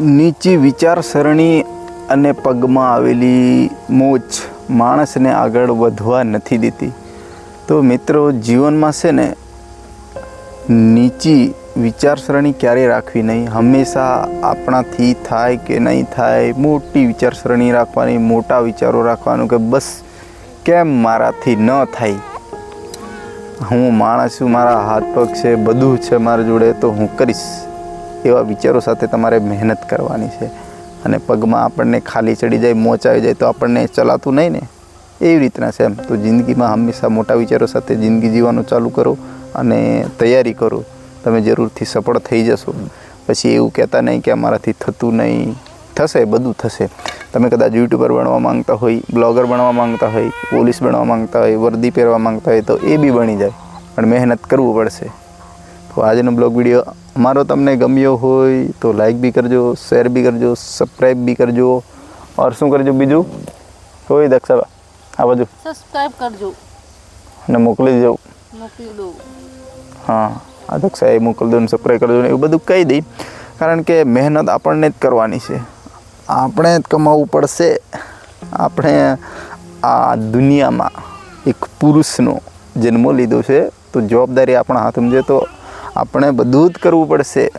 નીચી વિચારસરણી અને પગમાં આવેલી મોચ માણસને આગળ વધવા નથી દેતી. તો મિત્રો, જીવનમાં છે ને, નીચી વિચારસરણી ક્યારેય રાખવી નહીં. હંમેશા આપણાથી થાય કે નહીં થાય, મોટી વિચારસરણી રાખવાની, મોટા વિચારો રાખવાનું કે બસ, કેમ મારાથી ન થાય? હું માણસ છું, મારા હાથ પગ છે, બધું છે મારા જોડે, તો હું કરીશ. એવા વિચારો સાથે તમારે મહેનત કરવાની છે. અને પગમાં આપણને ખાલી ચડી જાય મોચ આવી જાય તો આપણને ચલાતું નહીં ને? એવી રીતના છે એમ. તો જિંદગીમાં હંમેશા મોટા વિચારો સાથે જિંદગી જીવવાનું ચાલુ કરો અને તૈયારી કરો. તમે જરૂરથી સફળ થઈ જશો. પછી એવું કહેતા નહીં કે અમારાથી થતું નહીં. થશે, બધું થશે. તમે કદાચ યુટ્યુબર બનવા માંગતા હોય, બ્લોગર બનવા માંગતા હોય, પોલીસ બનવા માંગતા હોય, વર્દી પહેરવા માંગતા હોય તો એ બી બની જાય. પણ મહેનત કરવું પડશે. તો આજનો બ્લોગ વીડિયો અમારો તમને ગમ્યો હોય તો લાઈક બી કરજો શેર બી કરજો સબસ્ક્રાઈબ બી કરજો. ઓર શું કરજો બીજું? કોઈ દક્ષા આ બાજુ. સબસ્ક્રાઈબ કરજો. અને મોકલી દેજો. મોકલી દો. હા આ દક્ષા એ મોકલી દો ને સબસ્ક્રાઈબ કરજો એવું બધું કહી દઈ કારણ કે મહેનત આપણને જ કરવાની છે. આપણે જ કમાવવું પડશે. આપણે આ દુનિયામાં એક પુરુષનો જન્મ લીધો છે. તો જવાબદારી આપણા હાથમાં છે. તો આપણે બધું જ કરવું પડશે.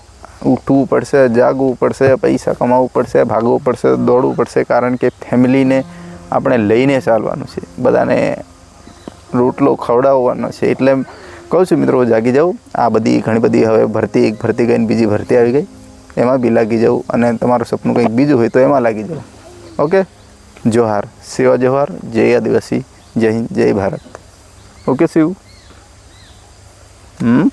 ઉઠવું પડશે, જાગવું પડશે, પૈસા કમાવવું પડશે, ભાગવું પડશે, દોડવું પડશે, કારણ કે ફેમિલીને આપણે લઈને ચાલવાનું છે. બધાને રોટલો ખવડાવવાનો છે. એટલે કહું છું મિત્રો, જાગી જાઉં આ બધી ઘણી બધી હવે ભરતી એક ભરતી ગઈને બીજી ભરતી આવી ગઈ. એમાં બી લાગી જાઉં અને તમારું સપનું કંઈક બીજું હોય તો એમાં લાગી જાઉં ઓકે? જોહાર. સેવા જોહાર. જય આદિવાસી. જય હિન્દ. જય ભારત. ઓકે, શિવ? હમ